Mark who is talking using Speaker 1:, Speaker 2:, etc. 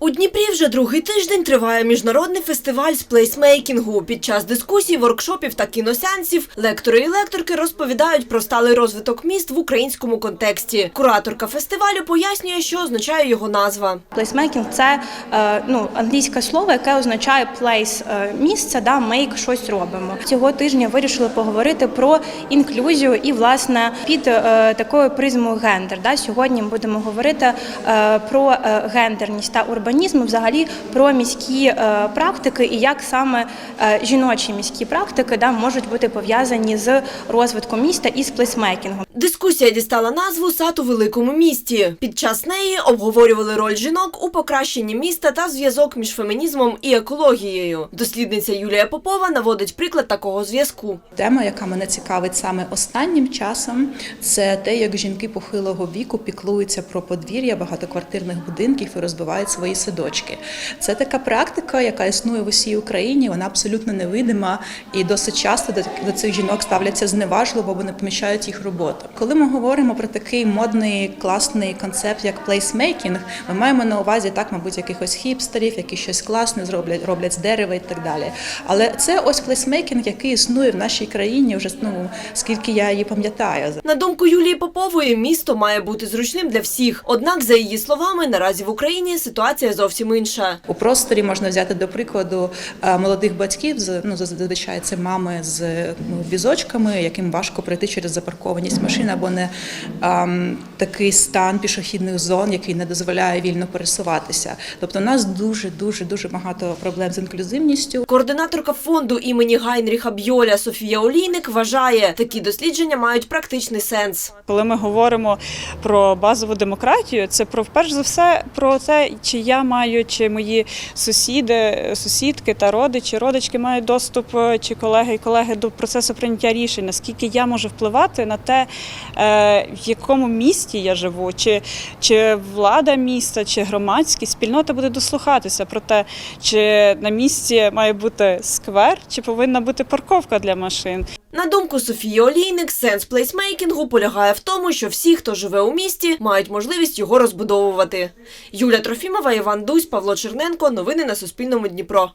Speaker 1: У Дніпрі вже другий тиждень триває міжнародний фестиваль з плейсмейкінгу. Під час дискусій, воркшопів та кіносеансів лектори і лекторки розповідають про сталий розвиток міст в українському контексті. Кураторка фестивалю пояснює, що означає його назва.
Speaker 2: Плейсмейкінг це е, ну, англійське слово, яке означає е, місце, да, make щось робимо. Цього тижня вирішили поговорити про інклюзію і власне під е, такою призмою гендер. Да. Сьогодні будемо говорити е, про гендерність та урбанізм, взагалі про міські практики і як саме жіночі міські практики да, можуть бути пов'язані з розвитком міста і з плейсмейкінгом.
Speaker 1: Дискусія дістала назву «Сад у великому місті. Під час неї обговорювали роль жінок у покращенні міста та зв'язок між фемінізмом і екологією. Дослідниця Юлія Попова наводить приклад такого зв'язку.
Speaker 3: Тема, яка мене цікавить саме останнім часом, це те, як жінки похилого віку піклуються про подвір'я багатоквартирних будинків і розбивають свої садочки. Це така практика, яка існує в усій Україні. Вона абсолютно невидима і досить часто до, цих жінок ставляться зневажливо, бо не помічають їх роботу. Коли ми говоримо про такий модний класний концепт, як плейсмейкінг, ми маємо на увазі так, мабуть, якихось хіпстерів, які щось класне зроблять, роблять з дерева і так далі. Але це ось плейсмейкінг, який існує в нашій країні вже ну скільки я її пам'ятаю.
Speaker 1: На думку Юлії Попової, місто має бути зручним для всіх. Однак, за її словами, наразі в Україні ситуація зовсім інша.
Speaker 3: У просторі можна взяти до прикладу е, молодих батьків, з- ну зазвичай це мами з ну, візочками, яким важко пройти через запаркованість машин або не ем, такий стан пішохідних зон, який не дозволяє вільно пересуватися. Тобто, у нас дуже дуже дуже багато проблем з інклюзивністю.
Speaker 1: Координаторка фонду імені Гайнріха Бьоля Софія Олійник вважає, такі дослідження мають практичний сенс.
Speaker 4: Коли ми говоримо про базову демократію, це про перш за все про те, чи я маю, чи мої сусіди, сусідки та родичі, родички мають доступ, е, чи колеги і колеги до процесу прийняття рішень, наскільки я можу впливати на те, в якому місті я живу, чи, чи влада міста, чи громадськість спільнота буде дослухатися про те, чи на місці має бути сквер, чи повинна бути парковка для машин.
Speaker 1: На думку Софії Олійник, сенс плейсмейкінгу полягає в тому, що всі, хто живе у місті, мають можливість його розбудовувати. Юля Трофімова, Іван Дусь, Павло Черненко. Новини на Суспільному Дніпро.